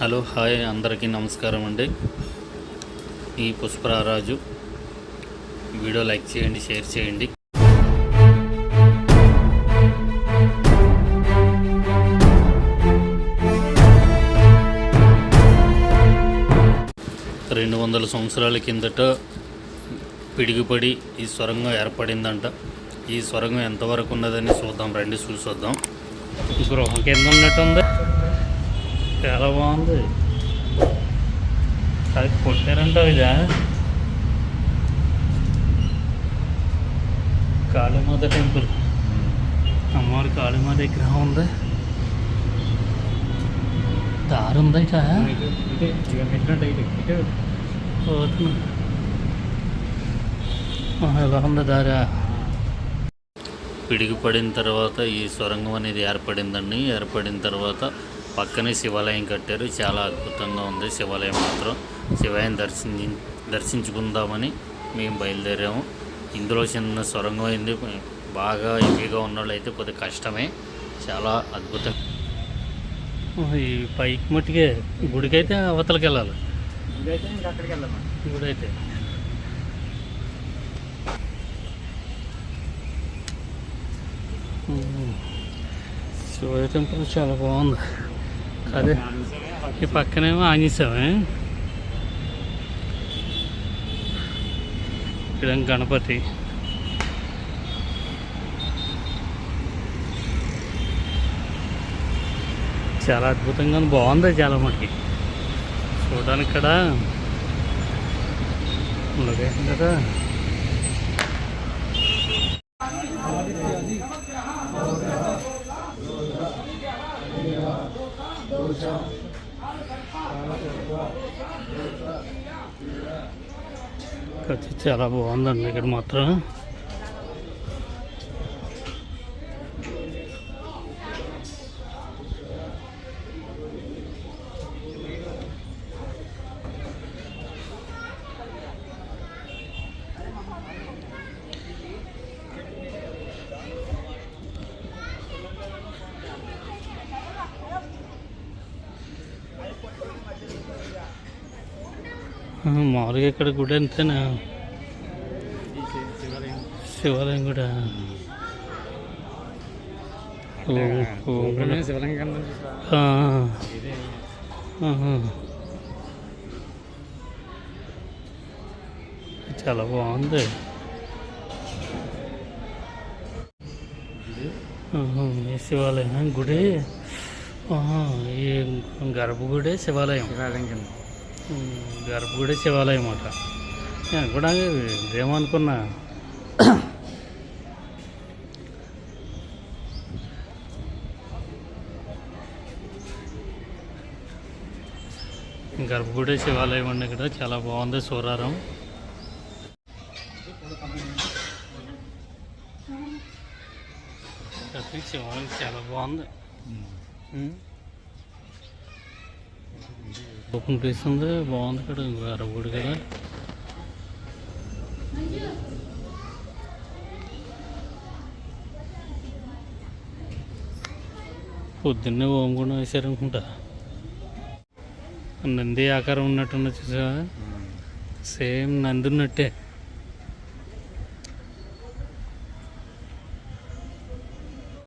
Hello hi అందరికీ నమస్కారం అండి. ఈ పుష్పరారాజు వీడియో లైక్ చేయండి షేర్ చేయండి. రెండు వందల సంవత్సరాల కిందట పిడిగిపడి ఈ సొరంగం ఏర్పడిందంట. ఈ సొరంగం ఎంతవరకు ఉన్నదని చూద్దాం రండి చూసి వద్దాం గృహం కింద ఉన్నట్టుంది. చాలా బాగుంది. అది కొట్టారంట ఇదా? కాళీమాత టెంపుల్. అమ్మవారి కాళీమాత విగ్రహం ఉంది? దారి ఉంది ఇక ఎలా ఉంది దారా? పిడిగి పడిన తర్వాత ఈ సొరంగం అనేది ఏర్పడిందండి. ఏర్పడిన తర్వాత పక్కనే శివాలయం కట్టారు. చాలా అద్భుతంగా ఉంది శివాలయం మాత్రం. శివాలయం దర్శించి దర్శించుకుందామని మేము బయలుదేరాము. ఇందులో చిన్న సొరంగం అయింది. బాగా హెవీగా ఉన్న వాళ్ళు అయితే కొద్దిగా కష్టమే. చాలా అద్భుతం. ఈ పైకి మట్టికే గుడికైతే అవతలకి వెళ్ళాలి. గుడి అయితే శివయ్య టెంపుల్ చాలా బాగుంది. అదే. ఈ పక్కనేమో ఆంజనేయమే ఇక్కడ గణపతి. చాలా అద్భుతంగా బాగుంది చాలా మనకి చూడడానికి ఇక్కడ లొకేషన్ కదా. ఖర్చు చాలా బాగుందండి ఇక్కడ మాత్రం. మామూలుగా ఇక్కడ గుడి అంతేనా? శివాలయం శివాలయం కూడా శివలింగం. చాలా బాగుంది. శివాలయం గుడి? ఈ గర్భగుడి శివాలయం. శివలింగం ఉమ్, గర్భగుడి శివాలయం అన్నమాట నేను కూడా ఇదేమనుకున్నా గర్భగుడి శివాలయం అండి ఇక్కడ చాలా బాగుంది సూరారం. శివాలయం చాలా బాగుంది. ఓపెన్ ప్లేస్ ఉంది బాగుంది ఇక్కడ. గర్భగుడి కదా. పొద్దున్నే ఓం కూడా వేసారనుకుంటా. నంది ఆకారం ఉన్నట్టున్న చూసా సేమ్ నంది ఉన్నట్టే